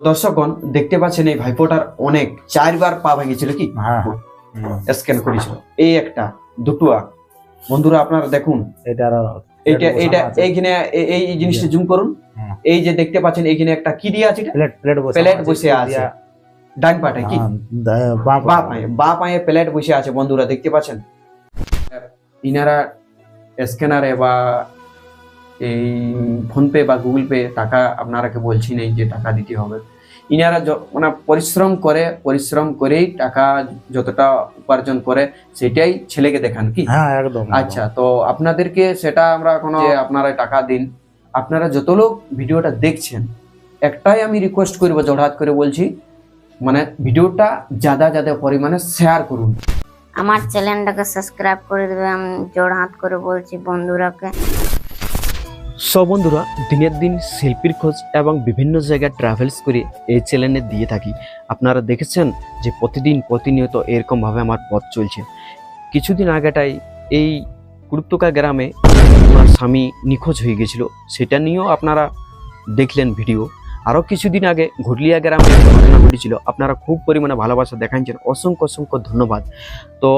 দর্শকগণ দেখতে পাচ্ছেন এই ভাইপোটার অনেক চারবার পা ভেঙেছিল কি? হ্যাঁ। হ্যাঁ। স্ক্যান করেছিল। এই একটা দুটুয়া। বন্ধুরা আপনারা দেখুন। এটার এইটা বসানো এইটা এইখানে এই জিনিসটা জুম করুন। এই যে দেখতে পাচ্ছেন এইখানে একটা কি দিয়ে আছে এটা? প্লেট বসে আছে। ডান পাটে কি? বা বা পায়ে বা পায়ে প্লেট বসে আছে বন্ধুরা দেখতে পাচ্ছেন? ইনারা স্ক্যানারে বা এই ফোনপে বা গুগল পে টাকা আপনারাকে বলছি নেই যে টাকা দিতে হবে। ইনারা মানে পরিশ্রম করে পরিশ্রম করেই টাকা যতটা উপার্জন করে সেটাই ছেলেকে দেখান কি? হ্যাঁ একদম আচ্ছা তো আপনাদেরকে সেটা আমরা কোনো আপনারা টাকা দিন। আপনারা যত লোক ভিডিওটা দেখছেন একটাই আমি রিকোয়েস্ট করব জড়হাত করে বলছি মানে ভিডিওটা যাদা যাদা পরিমাণে শেয়ার করুন। আমার চ্যানেলটাকে সাবস্ক্রাইব করে দেবে আমি জোড় হাত করে বলছি বন্ধুরাকে। সব বন্ধুরা, দিনের দিন শিল্পীর খোঁজ এবং বিভিন্ন জায়গায় ট্রাভেলস করে এই চ্যানেলে দিয়ে থাকি। আপনারা দেখেছেন যে প্রতিদিন প্রতিনিয়ত এরকমভাবে আমার পথ চলছে। কিছুদিন আগেটাই এই কুরুপ্তকা গ্রামে ওনার স্বামী নিখোঁজ হয়ে গেছিল। সেটা নিয়েও আপনারা দেখলেন ভিডিও আরও কিছুদিন আগে ঘুরলিয়া গ্রামে ঘটনা ঘটেছিল। আপনারা খুব পরিমাণে ভালোবাসা দেখাচ্ছেন অসংখ্য অসংখ্য ধন্যবাদ। তো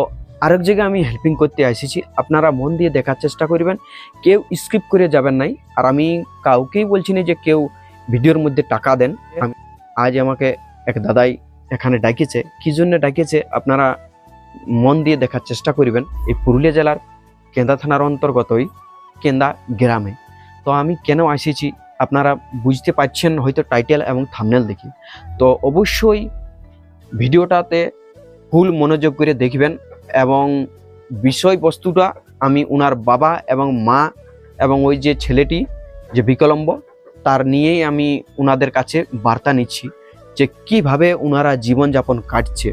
আরেক জায়গায় আমি হেল্পিং করতে এসেছি আপনারা মন দিয়ে দেখার চেষ্টা করবেন। কেউ স্কিপ করে যাবেন নাই। আর আমি কাউকেই বলছি না যে কেউ ভিডিওর মধ্যে টাকা দেন। আজ আমাকে এক দাদাই এখানে ডাকিয়েছে কি জন্য ডাকিয়েছে আপনারা মন দিয়ে দেখার চেষ্টা করবেন। এই পুরুলিয়া জেলার কেন্দা থানার অন্তর্গতই কেন্দা গ্রামে। তো আমি কেন আসিছি? আপনারা বুঝতে পারছেন হয়তো টাইটেল এবং থামনেল দেখি। তো অবশ্যই ভিডিওটাতে ফুল মনোযোগ করে দেখবেন। এবং বিষয়বস্তুটা আমি ওনার বাবা এবং মা এবং ওই যে ছেলেটি, যে বিকলম্ব, তার নিয়েই আমি ওনাদের কাছে বার্তা নিচ্ছি যে কীভাবে ওনারা জীবনযাপন কাটছে,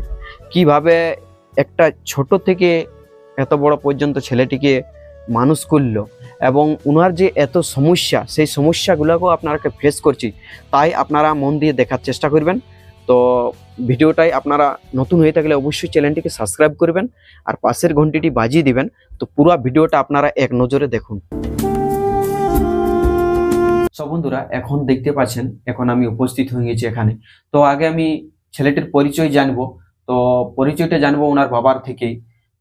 কীভাবে একটা ছোট থেকে এত বড় পর্যন্ত ছেলেটিকে মানুষ করল এবং ওনার যে এত সমস্যা, সেই সমস্যাগুলোকেও আপনারাকে ফেস করছি। তাই আপনারা মন দিয়ে দেখার চেষ্টা করবেন। তো ভিডিওটাই আপনারা নতুন হয়ে থাকলে অবশ্যই চ্যানেলটিকে সাবস্ক্রাইব করবেন আর পাশের ঘন্টিটি বাজিয়ে দিবেন। তো পুরো ভিডিওটা আপনারা এক নজরে দেখুন। সব বন্ধুরা এখন দেখতে পাচ্ছেন এখন আমি উপস্থিত হয়ে গেছি এখানে। তো আগে আমি ছেলেটির পরিচয় জানব। তো পরিচয়টা জানব ওনার বাবার থেকেই।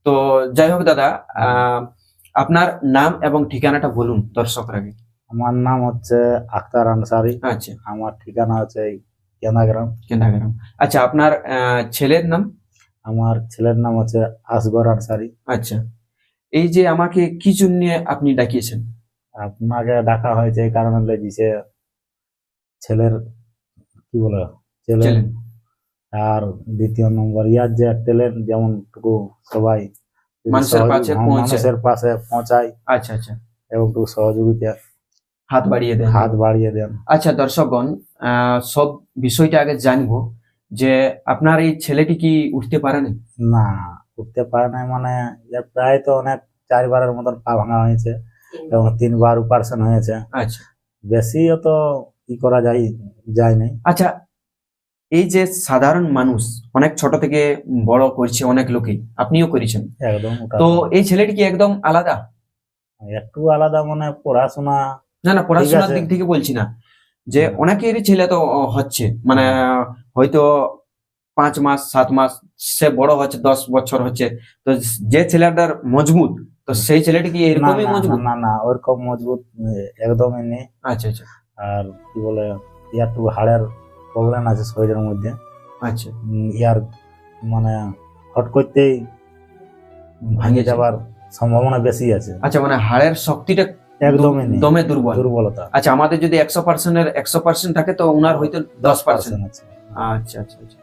তো যাই হোক দাদা আহ, আপনার নাম এবং ঠিকানাটা বলুন দর্শকরা আমার নাম হচ্ছে আক্তার আনসারি। আচ্ছা। আমার ঠিকানা হচ্ছে এই কেন্দাগ্রাম আচ্ছা আপনার ছেলের নাম? আমার ছেলের নাম হচ্ছে আসগর আনসারি। আচ্ছা। এই যে আমাকে কি জন্য আপনি ডাকিয়েছেন? আপনাকে ডাকা হয়েছে এই কারণে লেগেছে ছেলের কি বলে ছেলে ছেলে আর দ্বিতীয় নম্বর ইয়ার যে ট্যালেন্ট যেমন টুকু সবাই মানুষের পাশে মানুষের পাশে পৌঁছায় আচ্ছা আচ্ছা। এবং টুকু সহযোগিতা হাত বাড়িয়ে দেন। হাত বাড়িয়ে দেন। আচ্ছা দর্শকগণ সব বিষয়টা আগে জানব যে আপনার এই ছেলেটি কি উঠতে পারে না না উঠতে পারে না মানে প্রায় তো অনেক চারবারের মতন পা ভাঙা হয়েছে এবং তিনবার অপারেশন হয়েছে। আচ্ছা। বেশি অত কি করা যায় যায় নাই। আচ্ছা এই যে সাধারণ মানুষ অনেক ছোট থেকে বড় করছে অনেক লোকই আপনিও করেছেন। একদম তো এই ছেলেটি কি একদম আলাদা? একটু আলাদা মানে পড়াশোনা না না পড়াশোনার দিক থেকে বলছি না। যে অনেকেরই ছেলে তো হচ্ছে মানে হয়তো পাঁচ মাস সাত মাস সে বড় হচ্ছে দশ বছর হচ্ছে তো যে ছেলেটার মজবুত তো সেই ছেলেটি কি এরকমই মজবুত? না না ওরকম মজবুত একদমই নেই। আচ্ছা আচ্ছা। আর কি বলে ইয়ার একটু হাড়ের প্রবলেম আছে শরীরের মধ্যে। আচ্ছা। ইয়ার মানে হট করতেই ভাঙে। যাবার সম্ভাবনা বেশি আছে। আচ্ছা মানে হাড়ের শক্তিটা একদমই নেই। দমে দুর্বল। দুর্বলতা। আচ্ছা আমাদের যদি একশো পার্সেন্টের একশো পার্সেন্ট থাকে তো ওনার হয়তো দশ পার্সেন্ট আচ্ছা আচ্ছা আচ্ছা।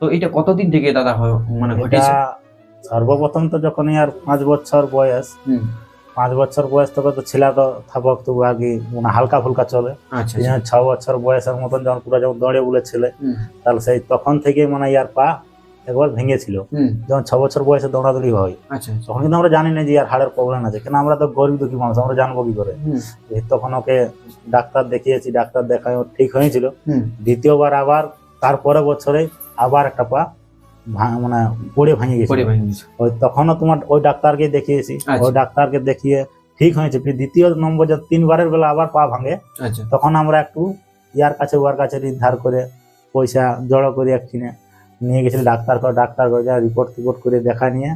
তো এটা কতদিন থেকে দাদা মানে ঘটেছে? সর্বপ্রথম তো যখন ইয়ার পাঁচ বছর বয়স পাঁচ বছর বয়স তবে তো ছেলে তো থাপক তবু আগে মানে হালকা ফুলকা চলে। আচ্ছা আচ্ছা। ছ বছর বয়সের মতন যখন পুরো যখন দৌড়ে বলে ছেলে তাহলে সেই তখন থেকে মানে ইয়ার পা একবার ভেঙেছিল। যখন ছ বছর বয়সে দৌড়াদৌড়ি হয় আচ্ছা। তখন কিন্তু আমরা জানি না যে ইয়ার হাড়ের প্রবলেম আছে। কেন আমরা তো গরিব দুঃখী মানুষ আমরা জানব কি করে? তখন ওকে ডাক্তার দেখিয়েছি ডাক্তার দেখায় ঠিক হয়েছিল। দ্বিতীয়বার আবার তারপরে বছরে আবার একটা পা মানে পড়ে ভেঙে গেছে। ওই তখনও তোমার ওই ডাক্তারকে দেখিয়েছি। আচ্ছা। ওই ডাক্তারকে দেখিয়ে ঠিক হয়েছে। দ্বিতীয় নম্বর যে তিনবারের বেলা আবার পা ভাঙে আচ্ছা। তখন আমরা একটু ইয়ার কাছে ওয়ার কাছে নির্ধার করে পয়সা জড়ো করে একখানে নিয়ে গেছিল ডাক্তার করে ডাক্তার রিপোর্ট টিপোর্ট করে দেখা নিয়ে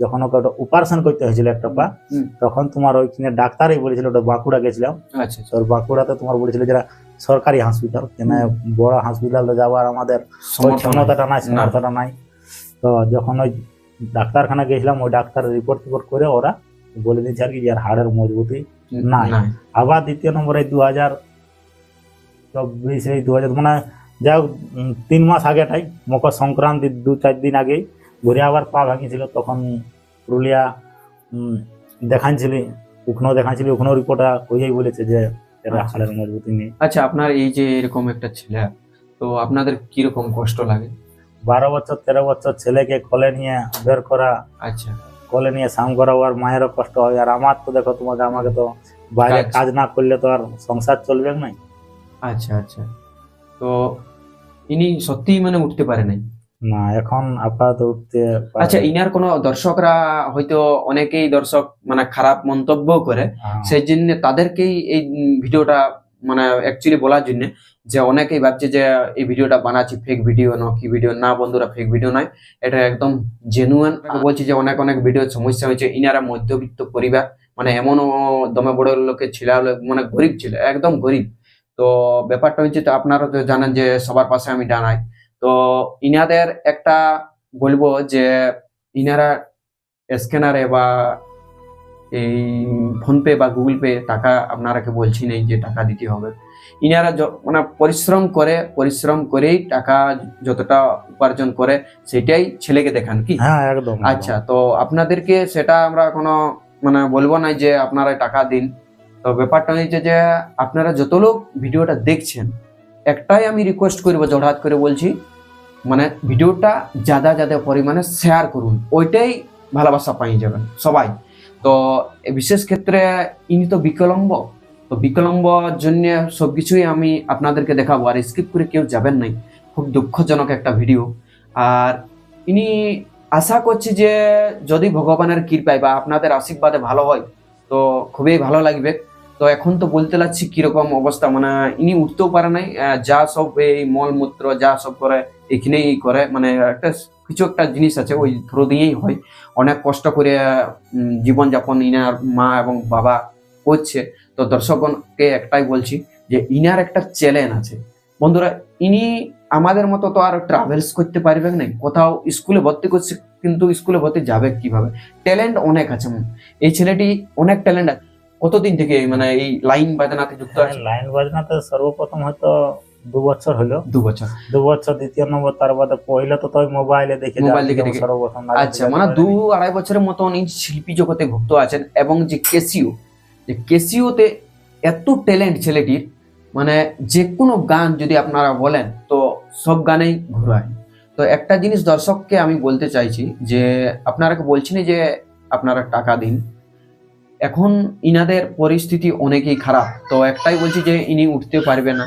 যখন ওকে ওটা অপারেশন করতে হয়েছিল একটা পা তখন তোমার ওইখানে ডাক্তারই বলেছিল ওটা বাঁকুড়া গেছিলাম আচ্ছা আচ্ছা তোর বাঁকুড়াতে তোমার বলেছিল যেটা সরকারি হসপিটাল কেন বড় হসপিটালে যাওয়ার আমাদের। ক্ষমতাটা নাই না। সমর্থটা নাই তো যখন ওই ডাক্তারখানা গেছিলাম ওই ডাক্তার রিপোর্ট টিপোর্ট করে ওরা বলে দিয়েছে আর কি যে আর হাড়ের মজবুতি নাই। আবার দ্বিতীয় নম্বরে দু হাজার চব্বিশ এই দু হাজার মানে যাই হোক তিন মাস আগেটাই মকর সংক্রান্তি দু চার দিন আগেই ঘুরে আবার পা ভাঙিয়েছিল। তখন পুরুলিয়া দেখাচ্ছিলি উখনো দেখাচ্ছিলি উখনো রিপোর্টটা ওই বলেছে যে এরা আচ্ছা। হাড়ের মজবুতি নেই আচ্ছা আপনার এই যে এরকম একটা ছেলে তো আপনাদের কীরকম কষ্ট লাগে? বারো বছর তেরো বছর ছেলেকে কলে নিয়ে বের করা আচ্ছা। কলে নিয়ে সাম করা ওর মায়েরও কষ্ট হয়। আর আমার তো দেখো তোমাকে আমাকে তো বাইরে কাজ। কাজ না করলে তো আর সংসার চলবে না আচ্ছা আচ্ছা। তো ইনি সত্যিই মানে উঠতে পারে নাই না এখন আপাতত উঠতে আচ্ছা ইনার কোনো দর্শকরা হয়তো অনেকেই দর্শক মানে খারাপ মন্তব্য করে। হ্যাঁ। সেই জন্য তাদেরকেই এই ভিডিওটা মানে অ্যাকচুয়ালি বলার জন্য যে অনেকেই ভাবছে যে এই ভিডিওটা বানাচ্ছি ফেক ভিডিও না কি ভিডিও না বন্ধুরা ফেক ভিডিও নয়। এটা একদম জেনুয়ান বলছি যে অনেক অনেক ভিডিও সমস্যা হয়েছে। ইনারা মধ্যবিত্ত পরিবার মানে এমনও দমে বড় লোকের ছিল মানে গরিব ছিল একদম গরিব। তো ব্যাপারটা হচ্ছে তো আপনারা তো জানেন যে সবার পাশে আমি ডানাই তো ইনাদের একটা বলব যে ইনারা স্ক্যানারে বা এই ফোনপে বা গুগল পে টাকা আপনারাকে বলছি নেই যে টাকা দিতে হবে। ইনারা মানে পরিশ্রম করে পরিশ্রম করেই টাকা যতটা উপার্জন করে সেটাই ছেলেকে দেখান কি? হ্যাঁ একদম। আচ্ছা তো আপনাদেরকে সেটা আমরা কোনো মানে বলব না যে আপনারা টাকা দিন। তো ব্যাপারটা হয়েছে যে আপনারা যত লোক ভিডিওটা দেখছেন, একটাই আমি রিকোয়েস্ট করব জড়হাত করে বলছি মানে ভিডিওটা যাদা যাদা পরিমাণে শেয়ার করুন, ওইটাই ভালোবাসা পাই যাবেন সবাই। তো বিশেষ ক্ষেত্রে ইনি তো বিকলম্ব তো বিকলম্বর জন্য সব কিছুই আমি আপনাদেরকে দেখাবো, আর স্কিপ করে কেউ যাবেন নাই, খুব দুঃখজনক একটা ভিডিও আর ইনি আশা করছি যে যদি ভগবানের কৃপায় বা আপনাদের আশীর্বাদে ভালো হয়, তো খুবই ভালো লাগবে। তো এখন তো বলতে লাগছি কীরকম অবস্থা মানে ইনি উঠতেও পারে নাই যা সব এই মলমূত্র যা সব করে, এখানেই করে মানে একটা কিছু একটা জিনিস আছে, ওই থ্রো দিয়েই হয়। অনেক কষ্ট করে জীবনযাপন ইনার মা এবং বাবা করছে। তো দর্শকগণকে একটাই বলছি যে ইনার একটা চ্যালেঞ্জ আছে। বন্ধুরা, ইনি আমাদের মতো তো আর ট্রাভেলস করতে পারবে না কোথাও স্কুলে ভর্তি করছে, কিন্তু স্কুলে ভর্তি যাবে কীভাবে? ট্যালেন্ট অনেক আছে। এই ছেলেটি অনেক ট্যালেন্ট আছে। কতদিন থেকে মানে এই লাইন বাজনাতে যুক্ত আছে লাইন বাজনাতে সর্বপ্রথম হয়তো দু বছর হলো। দু বছর। দু বছর দ্বিতীয় নম্বর তার বাদে পহিলা তো তাই মোবাইলে দেখে মোবাইল দেখে দেখে। সর্বপ্রথম আচ্ছা মানে দু আড়াই বছরের মতন এই শিল্পী জগতে ভুক্ত আছেন এবং যে কেসিও যে কেসিওতে এত ট্যালেন্ট ছেলেটির মানে যে কোনো গান যদি আপনারা বলেন তো সব গানেই ঘুরায়। তো একটা জিনিস দর্শককে আমি বলতে চাইছি যে আপনারা বলছি যে আপনারা টাকা দিন এখন ইনাদের পরিস্থিতি অনেকই খারাপ। তো একটাই বলছি যে ইনি উঠতে পারবে না।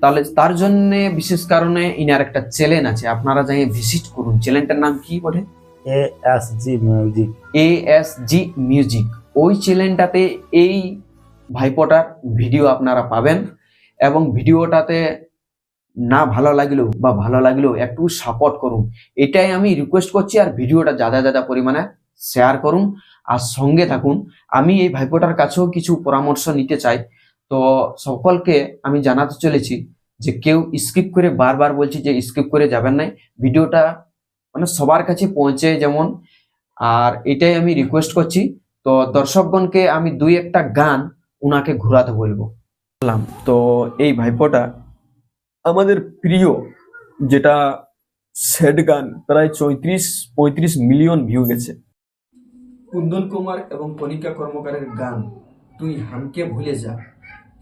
তাহলে তার জন্য বিশেষ কারণে ইনার একটা চ্যালেঞ্জ আছে। আপনারা যাই ভিজিট করুন। চ্যানেলটার নাম কি বলে A S G music ASG music ওই চ্যানেলটাতে এই ভাইপোটার ভিডিও আপনারা পাবেন এবং ভিডিওটাতে না ভালো লাগলেও বা ভালো লাগলেও একটু সাপোর্ট করুন। এটাই আমি রিকোয়েস্ট করছি আর ভিডিওটা যাদা যাদা পরিমাণে শেয়ার করুন। আর সঙ্গে থাকুন, আমি এই ভাইপোটার কাছেও কিছু পরামর্শ নিতে চাই। তো সকলকে আমি জানাতে চলেছি যে কেউ স্কিপ করে বারবার বলছি যে স্কিপ করে যাবেন নাই ভিডিওটা মানে সবার কাছে পৌঁছে যেমন। আর এটাই আমি রিকোয়েস্ট করছি। তো দর্শকগণকে আমি দুই একটা গান উনাকে ঘোরাতে বলব। তো এই ভাইপোটা আমাদের প্রিয় যেটা স্যাড গান, প্রায় চৌত্রিশ, পঁয়ত্রিশ মিলিয়ন ভিউ গেছে। কুন্দন কুমার এবং কণিকা কর্মকারের গান। তুই হামকে ভুলে যা।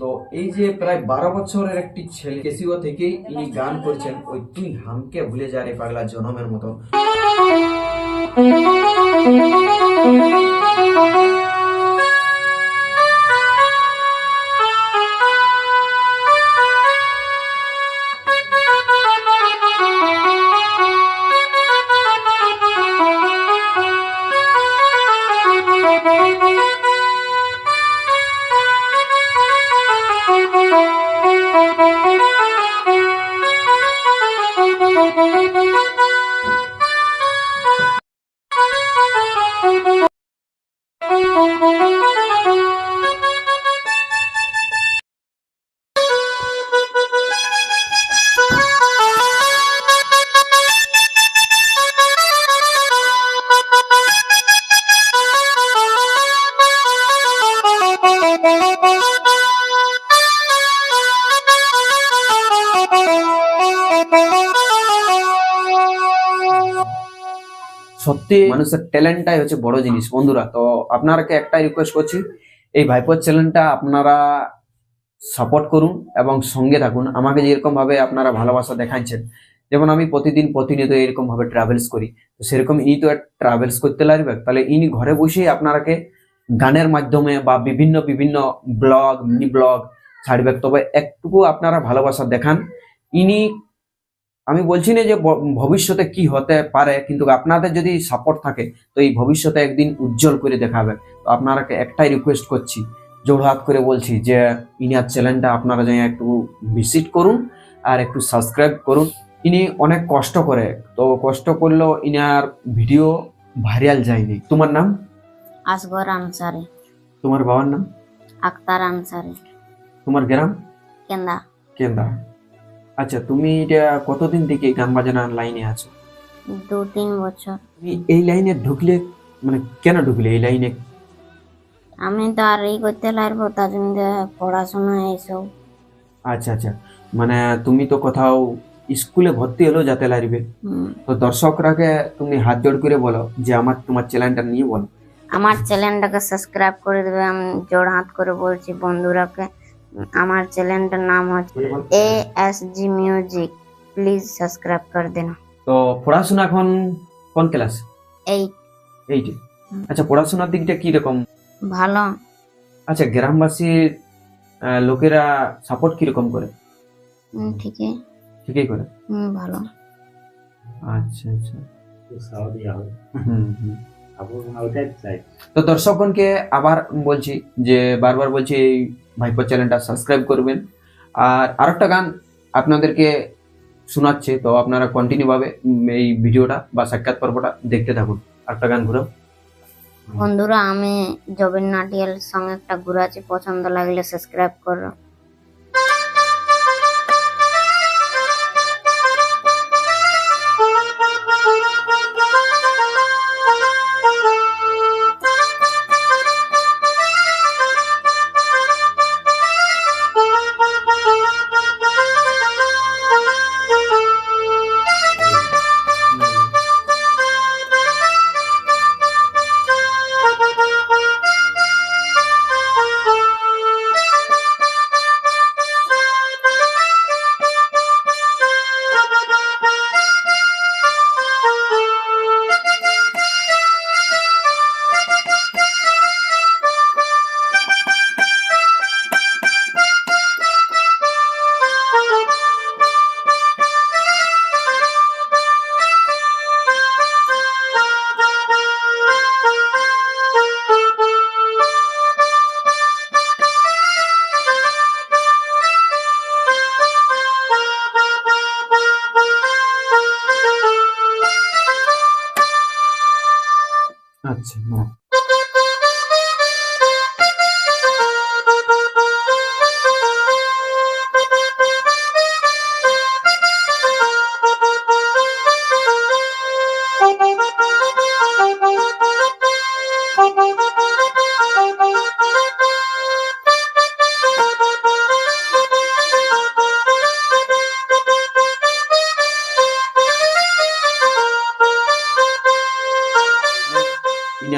তো এই যে প্রায় বারো বছরের একটি ছেলে, কেসিও থেকেই ইনি গান করছেন, ওই তুই হামকে ভুলে যা রে পাগলা জনমের মতো। সত্যি মানুষের ট্যালেন্টটাই হচ্ছে বড় জিনিস। বন্ধুরা, তো আপনারাকে একটাই রিকোয়েস্ট করছি, এই ভাইপোর চ্যানেলটা আপনারা সাপোর্ট করুন এবং সঙ্গে থাকুন। আমাকে যেরকম ভাবে আপনারা ভালোবাসা দেখাচ্ছেন যেমন আমি প্রতিদিন প্রতিনিয়ত এরকম ভাবে ট্রাভেলস করি, তো সেরকম ইনি তো ট্রাভেলস করতে লাগবে। তাহলে ইনি ঘরে বসেই আপনারাকে গানের মাধ্যমে বা বিভিন্ন বিভিন্ন ব্লগ মিনি ব্লগ ছাড়বে। তবে একটুকু আপনারা ভালোবাসা দেখান। ইনি আমি বলছি না যে ভবিষ্যতে কি হতে পারে কিন্তু আপনাদের যদি সাপোর্ট থাকে তো এই ভবিষ্যতে একদিন উজ্জ্বল করে দেখাবে। তো আপনারাকে একটাই রিকোয়েস্ট করছি জোড়হাত করে বলছি যে ইনার চ্যানেলটা আপনারা যাই একটু ভিজিট করুন আর একটু সাবস্ক্রাইব করুন। ইনি অনেক কষ্ট করে তো কষ্ট করলেও ইনার ভিডিও ভাইরাল যায়নি। তোমার নাম? আসগর আনসারি। তোমার বাবার নাম? আক্তার আনসারি। তোমার গ্রাম? কেন্দা। কেন্দা। আচ্ছা তুমি এটা কতদিন থেকে গান বাজানার লাইনে আছো? দু তিন বছর। তুমি এই লাইনে ঢুকলে মানে কেন ঢুকলে এই লাইনে? আমি তো আর এই করতে লাগবো তার জন্য পড়াশোনা এইসব। আচ্ছা আচ্ছা। মানে তুমি তো কোথাও স্কুলে ভর্তি হলেও যেতে লাগবে। তো দর্শকরাকে তুমি হাত জোড় করে বলো যে আমার তোমার চ্যানেলটা নিয়ে বলো। আমার চ্যানেলটাকে সাবস্ক্রাইব করে দেবে আমি জোড় হাত করে বলছি বন্ধুরাকে। আমার চ্যানেলটার নাম হচ্ছে A S G music please subscribe করে দিন। তো পড়াশোনা এখন কোন ক্লাস এই এইটে হুম। আচ্ছা পড়াশোনার দিকটা কি রকম? ভালো। আচ্ছা গ্রামবাসীর আহ, লোকেরা সাপোর্ট কীরকম করে? হুম, ঠিকই। ঠিকই করে? হুম, ভালো। আচ্ছা আচ্ছা। তো দর্শকগণকে আবার বলছি যে বারবার বলছি ভাইপো চ্যানেলটা সাবস্ক্রাইব করবেন। আর আরেকটা গান আপনাদেরকে শোনাচ্ছে, তো আপনারা কন্টিনিউভাবে এই ভিডিওটা বা সাক্ষাৎ পর্বটা দেখতে থাকুন। আরেকটা গান ঘুরাও। বন্ধুরা, আমি জবিন নাটিয়াল সঙ্গে একটা ঘুরাচ্ছি, পছন্দ লাগলে সাবস্ক্রাইব করো।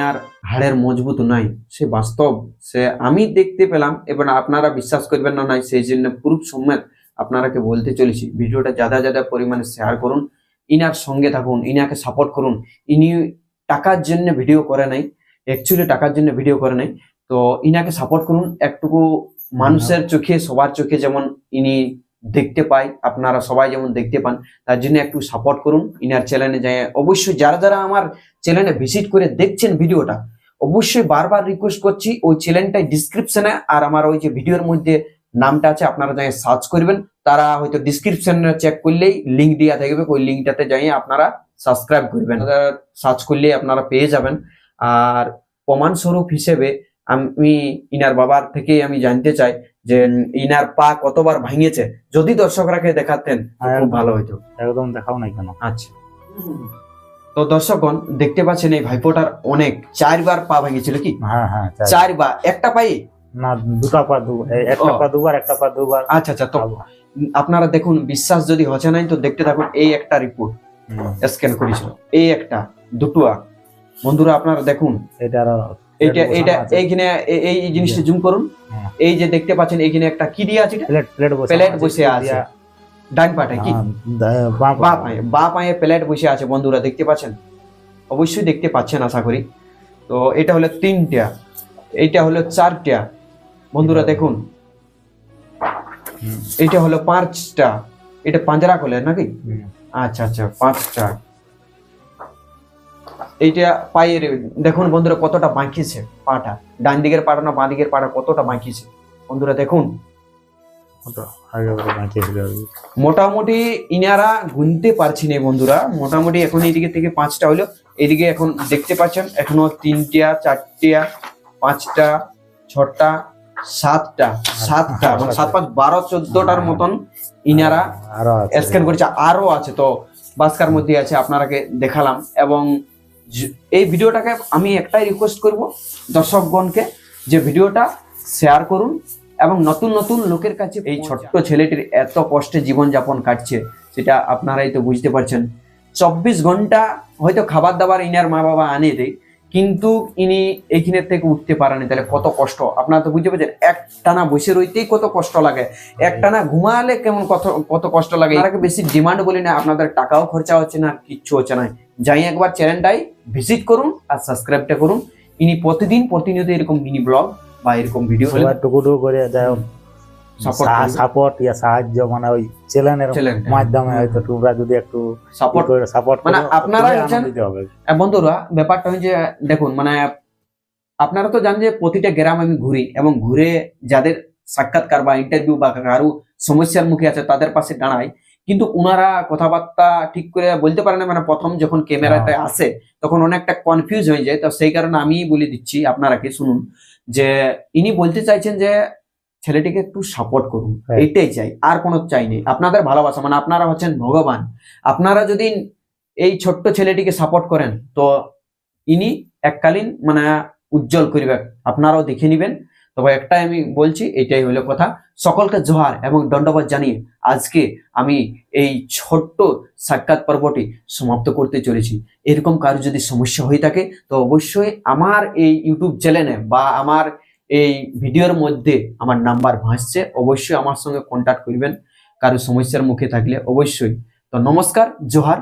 ইনার হাড়ের মজবুত নাই সে বাস্তব। সে আমি দেখতে পেলাম এবার আপনারা বিশ্বাস করবেন না নাই সেই জন্য প্রুফ সমেত আপনারাকে বলতে চলেছি। ভিডিওটা যাদা যাদা পরিমাণে শেয়ার করুন ইনার সঙ্গে থাকুন ইনাকে সাপোর্ট করুন। ইনি টাকার জন্য ভিডিও করে নাই অ্যাকচুয়ালি টাকার জন্য ভিডিও করে নাই। তো ইনাকে সাপোর্ট করুন একটুকু মানুষের চোখে সবার চোখে যেমন ইনি দেখতে পাই, আপনারা সবাই যেমন দেখতে পান, তার জন্য একটু সাপোর্ট করুন ইনার চ্যানেলে যায় অবশ্যই যারা যারা আমার চ্যানেলে ভিজিট করে দেখছেন ভিডিওটা, অবশ্যই বারবার রিকোয়েস্ট করছি, ওই চ্যানেলটাই ডিসক্রিপশনে আর আমার ওই যে ভিডিওর মধ্যে নামটা আছে, আপনারা যাই সার্চ করবেন, তারা হয়তো ডিসক্রিপশনে চেক করলেই লিঙ্ক দেওয়া থাকবে, ওই লিঙ্কটাতে যাই আপনারা সাবস্ক্রাইব করবেন। সার্চ করলেই আপনারা পেয়ে যাবেন। আর প্রমাণস্বরূপ হিসেবে আমি, ইনার বাবার থেকে আমি জানতে চাই যে ইনার পা কতবার ভাঙিয়েছে যদি দর্শকরাকে দেখাতেন খুব ভালো হইতো। একদম দেখাও নাই কেন? আচ্ছা। তো দর্শকগণ দেখতে পাচ্ছেন এই ভাইপোটার অনেক চারবার পা ভাঙিয়েছিল কি? হ্যাঁ হ্যাঁ চারবার। একটা পায়ে? না দুটা পা দু একটা পা দুবার একটা পা দুবার। আচ্ছা আচ্ছা তো আপনারা দেখুন বিশ্বাস যদি হচ্ছে নাই তো দেখতে থাকুন এই একটা রিপোর্ট স্ক্যান করেছিল। এই একটা দুটোয়া বন্ধুরা আপনারা দেখুন। এটার এইটা আছে। এইখানে এই- জিনিসটা জুম করুন। এই যে দেখতে পাচ্ছেন এইখানে একটা কি দিয়া আছে প্লেট বসে আছে। ডান পাটে কি? বা পায়ে বা পায়ে প্লেট বসে আছে বন্ধুরা দেখতে পাচ্ছেন? অবশ্যই দেখতে পাচ্ছেন আশা করি। তো এটা হলো তিনটা এইটা হলো চারটা। বন্ধুরা দেখুন। এইটা হলো পাঁচটা। এটা পাঁজরা করলে নাকি? আচ্ছা আচ্ছা পাঁচটা। এইটা পায়ের দেখুন বন্ধুরা কতটা বাঁকিয়েছে পাটা। ডান দিকের পাটা না বাঁ দিকের পাটা কতটা বাঁকিয়েছে। বন্ধুরা দেখুন। মোটামুটি ইনারা গুনতে পারছি না বন্ধুরা। মোটামুটি এখন এইদিকে থেকে পাঁচটা হলো। এইদিকে এখন দেখতে পাচ্ছেন এখনও তিনটা চারটা পাঁচটা ছটা সাতটা সাতটা মানে সাত পাঁচ বারো চোদ্দটার মতন ইনারা স্ক্যান করেছে। আরও আছে তো। বাস্কার মধ্যে আছে আপনারাকে দেখালাম। এবং এই ভিডিওটাকে আমি একটাই রিকোয়েস্ট করব দর্শকগণকে যে ভিডিওটা শেয়ার করুন এবং নতুন নতুন লোকের কাছে এই ছোট্ট ছেলেটির এত কষ্টে জীবনযাপন কাটছে, সেটা আপনারাই তো বুঝতে পারছেন। চব্বিশ ঘণ্টা হয়তো খাবার দাবার ইনার মা বাবা আনে দেয় কিন্তু ইনি এইখানে থেকে উঠতে পারেনি তাহলে কত কষ্ট? আপনারা তো বুঝতে পারছেন এক টানা বসে রইতেই কত কষ্ট লাগে। একটানা ঘুমালে কেমন কত কত কষ্ট লাগে? আগে বেশি ডিমান্ড বলি না আপনাদের টাকাও খরচা হচ্ছে না কিচ্ছু হচ্ছে না। যাই একবার চ্যানেলটাই ভিজিট করুন আর সাবস্ক্রাইবটা করুন। ইনি প্রতিদিন প্রতিনিয়ত এরকম মিনি ব্লগ বা এরকম ভিডিও করে। সাপোর্ট ইয়া সাহায্য মানে ওই চ্যানেলের হ্যাঁ। মাধ্যমে হয়তো তোমরা যদি একটু সাপোর্ট সাপোর্ট মানে আপনারা দিতে হবে। বন্ধুরা ব্যাপারটা হচ্ছে দেখুন মানে আপনারা তো জানেন যে প্রতিটা গ্রাম আমি ঘুরি এবং ঘুরে যাদের সাক্ষাৎকার বা ইন্টারভিউ বা কারও সমস্যার মুখে আছে তাদের পাশে দাঁড়াই। কিন্তু ওনারা কথাবার্তা ঠিক করে বলতে পারে না মানে প্রথম যখন ক্যামেরাতে আসে তখন অনেকটা কনফিউজ হয়ে যায়। তো সেই কারণে আমি বলে দিচ্ছি আপনারা কি শুনুন যে ইনি বলতে চাইছেন যে ছেলেটিকে একটু সাপোর্ট করুন। এটাই চাই আর কোনো চাই নেই। আপনাদের ভালোবাসা মানে আপনারা হচ্ছেন ভগবান। আপনারা যদি এই ছোট্ট ছেলেটিকে সাপোর্ট করেন তো ইনি এককালীন মানে উজ্জ্বল করিবে আপনারাও দেখে নিবেন। তবে একটাই আমি বলছি এটাই হলো কথা। সকলকে জোহার এবং দণ্ডবাদ জানিয়ে আজকে আমি এই ছোট্ট সাক্ষাৎ পর্বটি সমাপ্ত করতে চলেছি। এরকম কারও যদি সমস্যা হয়ে থাকে তো অবশ্যই আমার এই ইউটিউব চ্যানেলে বা আমার এই ভিডিওর মধ্যে আমার নাম্বার ভাসছে, অবশ্যই আমার সঙ্গে কন্ট্যাক্ট করবেন। কারও সমস্যার মুখে থাকলে অবশ্যই। তো নমস্কার, জোহার।